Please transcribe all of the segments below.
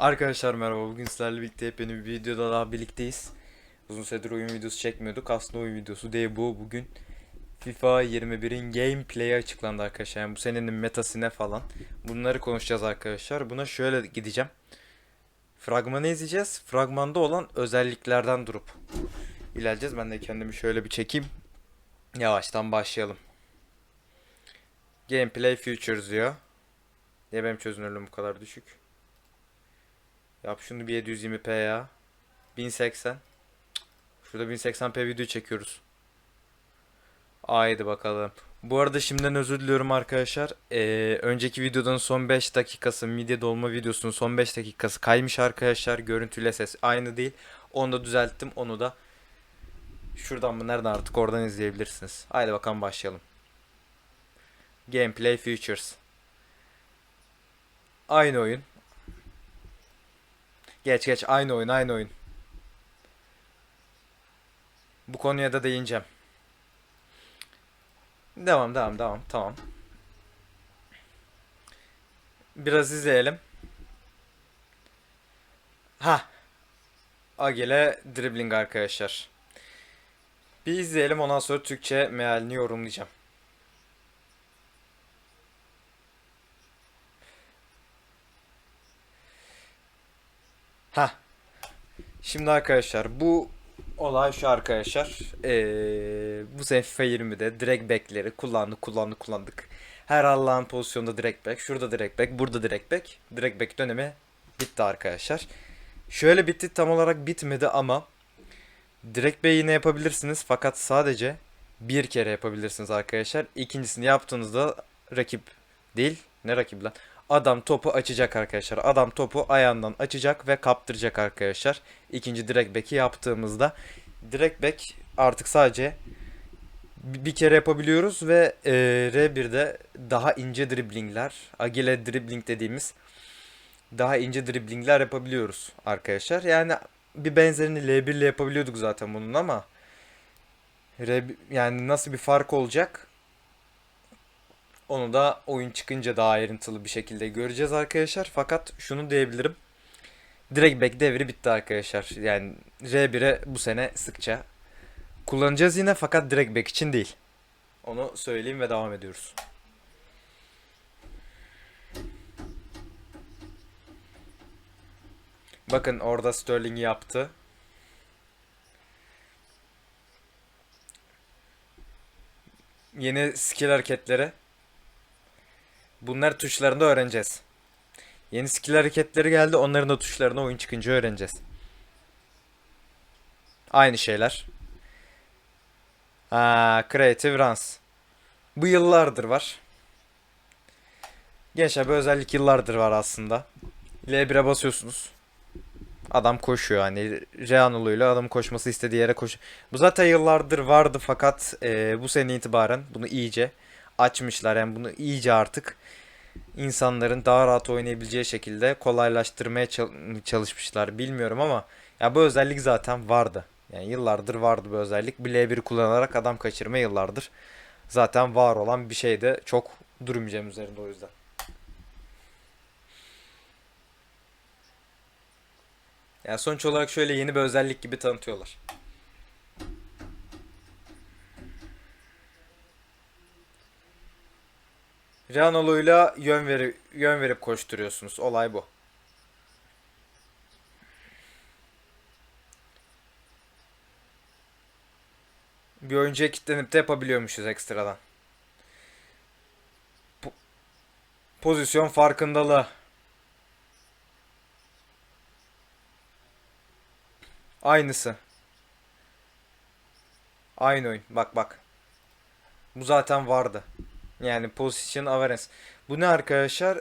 Arkadaşlar merhaba bugün sizlerle birlikte yepyeni bir videoda daha birlikteyiz. Uzun süredir oyun videosu çekmiyorduk. Aslında oyun videosu değil bu. Bugün FIFA 21'in gameplay'i açıklandı arkadaşlar. Yani bu senenin metası ne falan. Bunları konuşacağız arkadaşlar. Buna şöyle gideceğim. Fragmanı izleyeceğiz. Fragmanda olan özelliklerden durup ilerleyeceğiz. Ben de kendimi şöyle bir çekeyim. Yavaştan başlayalım. Gameplay Futures diyor. Niye benim çözünürlüğüm bu kadar düşük? Yap şunu bir 720p ya. 1080. Cık, Şurada 1080p video çekiyoruz. Haydi bakalım. Bu arada şimdiden özür diliyorum arkadaşlar. Ee, önceki videodan son 5 dakikası midye dolma videosunun son 5 dakikası kaymış arkadaşlar. Görüntüyle ses aynı değil. Onu da düzelttim. Onu da şuradan mı nereden artık oradan izleyebilirsiniz. Haydi bakalım başlayalım. Gameplay Features. Aynı oyun. Geç geç aynı oyun aynı oyun. Bu konuya da değineceğim. Devam devam devam tamam. Biraz izleyelim. Ha. Agile dribbling arkadaşlar. Bir izleyelim ondan sonra Türkçe mealini yorumlayacağım. Ha. Şimdi arkadaşlar bu olay şu arkadaşlar. Ee, bu sene FIFA 20'de direkt back'leri kullandık kullandık kullandık. Her Allah'ın pozisyonda direkt back. Şurada direkt back. Burada direkt back. Direkt back dönemi bitti arkadaşlar. Şöyle bitti tam olarak bitmedi ama direkt back yine yapabilirsiniz. Fakat sadece bir kere yapabilirsiniz arkadaşlar. İkincisini yaptığınızda rakip değil. Ne rakip lan? Adam topu açacak arkadaşlar. Adam topu ayağından açacak ve kaptıracak arkadaşlar. İkinci direkt back'i yaptığımızda direkt back artık sadece bi- bir kere yapabiliyoruz ve e, R1'de daha ince driblingler, agile dribbling dediğimiz daha ince driblingler yapabiliyoruz arkadaşlar. Yani bir benzerini L1 ile yapabiliyorduk zaten bunun ama R, yani nasıl bir fark olacak? Onu da oyun çıkınca daha ayrıntılı bir şekilde göreceğiz arkadaşlar. Fakat şunu diyebilirim. Direkt back devri bitti arkadaşlar. Yani R1'e bu sene sıkça kullanacağız yine fakat direkt back için değil. Onu söyleyeyim ve devam ediyoruz. Bakın orada Sterling yaptı. Yeni skill hareketleri. Bunlar tuşlarında öğreneceğiz. Yeni skill hareketleri geldi. Onların da tuşlarını oyun çıkınca öğreneceğiz. Aynı şeyler. Ha, Creative Runs. Bu yıllardır var. Gençler bu özellik yıllardır var aslında. L1'e basıyorsunuz. Adam koşuyor hani Reanolu'yla adam koşması istediği yere koş. Bu zaten yıllardır vardı fakat e, bu sene itibaren bunu iyice açmışlar. Yani bunu iyice artık insanların daha rahat oynayabileceği şekilde kolaylaştırmaya çal- çalışmışlar. Bilmiyorum ama ya bu özellik zaten vardı. Yani yıllardır vardı bu özellik. Bir L1 kullanarak adam kaçırma yıllardır zaten var olan bir şeyde çok durmayacağım üzerinde o yüzden. Yani sonuç olarak şöyle yeni bir özellik gibi tanıtıyorlar. Ranolu'yla yön verip yön verip koşturuyorsunuz. Olay bu. Bir oyuncuya kilitlenip de yapabiliyormuşuz ekstradan. Po- pozisyon farkındalığı. Aynısı. Aynı oyun. Bak bak. Bu zaten vardı. Yani position awareness. Bu ne arkadaşlar?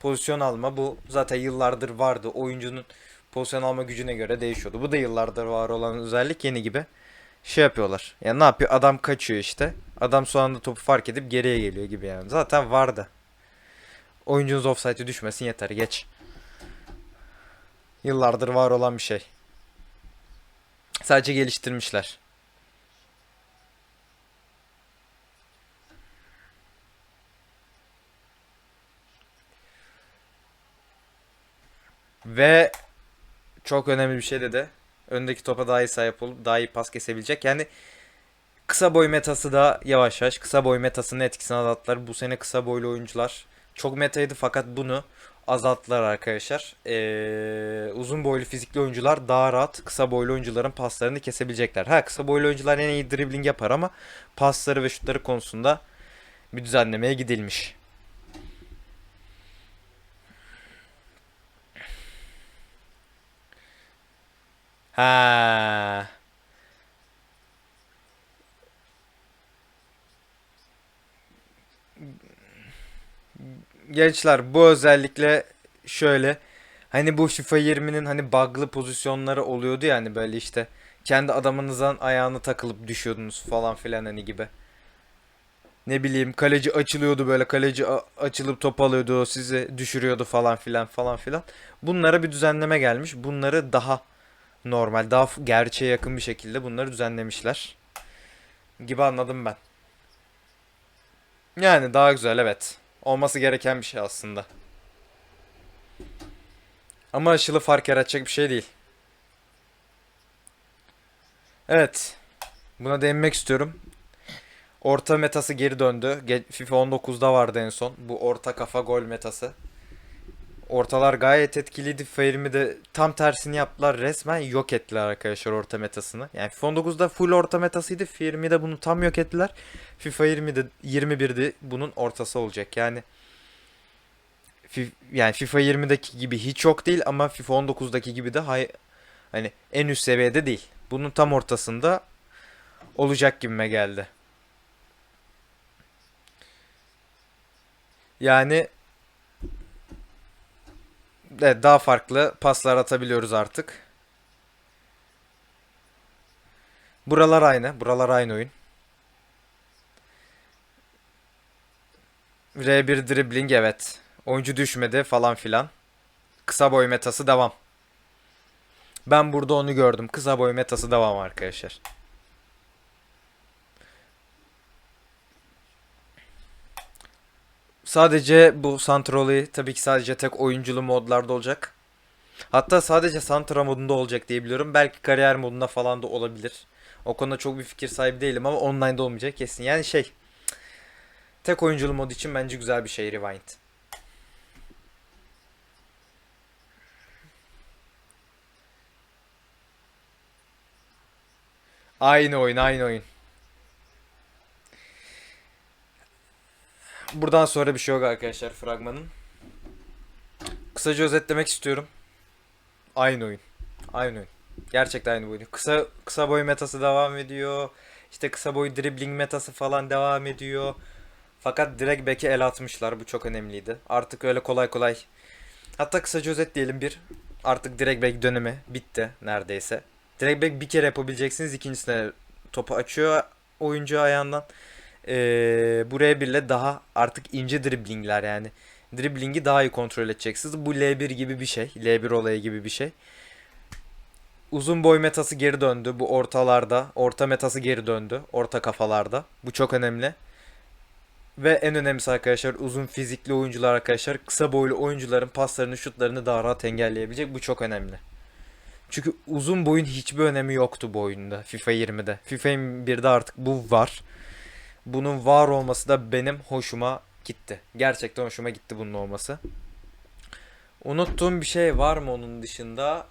Pozisyon alma. Bu zaten yıllardır vardı. Oyuncunun pozisyon alma gücüne göre değişiyordu. Bu da yıllardır var olan özellik yeni gibi. Şey yapıyorlar. Yani ne yapıyor? Adam kaçıyor işte. Adam son anda topu fark edip geriye geliyor gibi yani. Zaten vardı. Oyuncunuz offside'e düşmesin yeter. Geç. Yıllardır var olan bir şey. Sadece geliştirmişler. Ve çok önemli bir şey dedi. Öndeki topa daha iyi sahip olup daha iyi pas kesebilecek. Yani kısa boy metası da yavaş yavaş kısa boy metasının etkisini azalttılar. Bu sene kısa boylu oyuncular çok metaydı fakat bunu azalttılar arkadaşlar. Ee, uzun boylu fizikli oyuncular daha rahat kısa boylu oyuncuların paslarını kesebilecekler. Ha kısa boylu oyuncular en iyi dribbling yapar ama pasları ve şutları konusunda bir düzenlemeye gidilmiş. Ha. Gençler bu özellikle şöyle hani bu FIFA 20'nin hani bug'lı pozisyonları oluyordu ya hani böyle işte kendi adamınızdan ayağını takılıp düşüyordunuz falan filan hani gibi. Ne bileyim kaleci açılıyordu böyle kaleci açılıp top alıyordu sizi düşürüyordu falan filan falan filan. Bunlara bir düzenleme gelmiş. Bunları daha normal daha gerçeğe yakın bir şekilde bunları düzenlemişler. Gibi anladım ben. Yani daha güzel evet. Olması gereken bir şey aslında. Ama aşılı fark yaratacak bir şey değil. Evet. Buna değinmek istiyorum. Orta metası geri döndü. FIFA 19'da vardı en son. Bu orta kafa gol metası. Ortalar gayet etkiliydi. FIFA 20'de tam tersini yaptılar. Resmen yok ettiler arkadaşlar orta metasını. Yani FIFA 19'da full orta metasıydı. FIFA 20'de bunu tam yok ettiler. FIFA 20'de 21'de bunun ortası olacak. Yani yani FIFA 20'deki gibi hiç yok değil ama FIFA 19'daki gibi de hay hani en üst seviyede değil. Bunun tam ortasında olacak gibime geldi. Yani evet, daha farklı paslar atabiliyoruz artık. Buralar aynı. Buralar aynı oyun. R1 dribbling evet. Oyuncu düşmedi falan filan. Kısa boy metası devam. Ben burada onu gördüm. Kısa boy metası devam arkadaşlar. Sadece bu Santroli tabii ki sadece tek oyunculu modlarda olacak. Hatta sadece Santra modunda olacak diye biliyorum. Belki kariyer modunda falan da olabilir. O konuda çok bir fikir sahibi değilim ama online'da olmayacak kesin. Yani şey tek oyunculu mod için bence güzel bir şey Rewind. Aynı oyun, aynı oyun. Buradan sonra bir şey yok arkadaşlar fragmanın. Kısaca özetlemek istiyorum. Aynı oyun. Aynı oyun. Gerçekten aynı oyun. Kısa kısa boy metası devam ediyor. İşte kısa boy dribbling metası falan devam ediyor. Fakat direkt back'e el atmışlar. Bu çok önemliydi. Artık öyle kolay kolay. Hatta kısaca özetleyelim bir. Artık direkt back dönemi bitti neredeyse. Direkt back bir kere yapabileceksiniz. İkincisine topu açıyor oyuncu ayağından. Ee, buraya birle daha artık ince driblingler yani. Driblingi daha iyi kontrol edeceksiniz. Bu L1 gibi bir şey. L1 olayı gibi bir şey. Uzun boy metası geri döndü. Bu ortalarda. Orta metası geri döndü. Orta kafalarda. Bu çok önemli. Ve en önemlisi arkadaşlar uzun fizikli oyuncular arkadaşlar. Kısa boylu oyuncuların paslarını şutlarını daha rahat engelleyebilecek. Bu çok önemli. Çünkü uzun boyun hiçbir önemi yoktu bu oyunda FIFA 20'de. FIFA 21'de artık bu var. Bunun var olması da benim hoşuma gitti. Gerçekten hoşuma gitti bunun olması. Unuttuğum bir şey var mı onun dışında?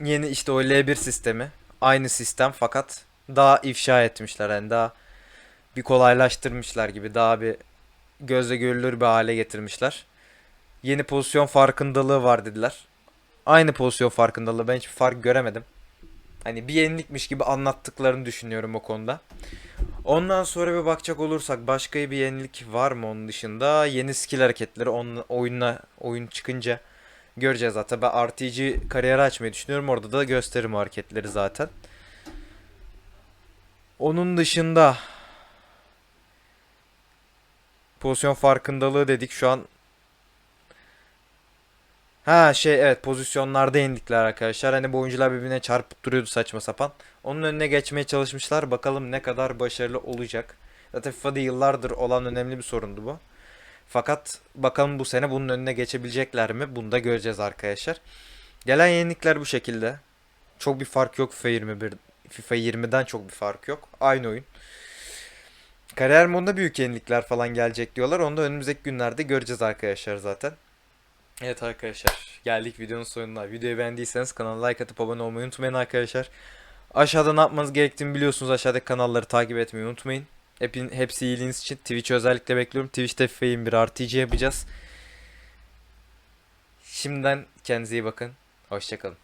Yeni işte o L1 sistemi. Aynı sistem fakat daha ifşa etmişler. Yani daha bir kolaylaştırmışlar gibi. Daha bir gözle görülür bir hale getirmişler. Yeni pozisyon farkındalığı var dediler. Aynı pozisyon farkındalığı. Ben hiçbir fark göremedim. Hani bir yenilikmiş gibi anlattıklarını düşünüyorum o konuda. Ondan sonra bir bakacak olursak başka bir yenilik var mı onun dışında? Yeni skill hareketleri onun oyunla oyun çıkınca göreceğiz zaten. Ben RTG kariyeri açmayı düşünüyorum. Orada da gösteririm hareketleri zaten. Onun dışında pozisyon farkındalığı dedik. Şu an Ha şey evet pozisyonlarda indikler arkadaşlar. Hani bu oyuncular birbirine çarpıp duruyordu saçma sapan. Onun önüne geçmeye çalışmışlar. Bakalım ne kadar başarılı olacak. Zaten FIFA'da yıllardır olan önemli bir sorundu bu. Fakat bakalım bu sene bunun önüne geçebilecekler mi? Bunu da göreceğiz arkadaşlar. Gelen yenilikler bu şekilde. Çok bir fark yok FIFA 21 FIFA 20'den çok bir fark yok. Aynı oyun. Kariyer modunda büyük yenilikler falan gelecek diyorlar. Onu da önümüzdeki günlerde göreceğiz arkadaşlar zaten. Evet arkadaşlar geldik videonun sonuna. Videoyu beğendiyseniz kanala like atıp abone olmayı unutmayın arkadaşlar. Aşağıda ne yapmanız gerektiğini biliyorsunuz. Aşağıdaki kanalları takip etmeyi unutmayın. Hepin, hepsi iyiliğiniz için Twitch'i özellikle bekliyorum. Twitch'te FIFA 21 RTC yapacağız. Şimdiden kendinize iyi bakın. Hoşçakalın.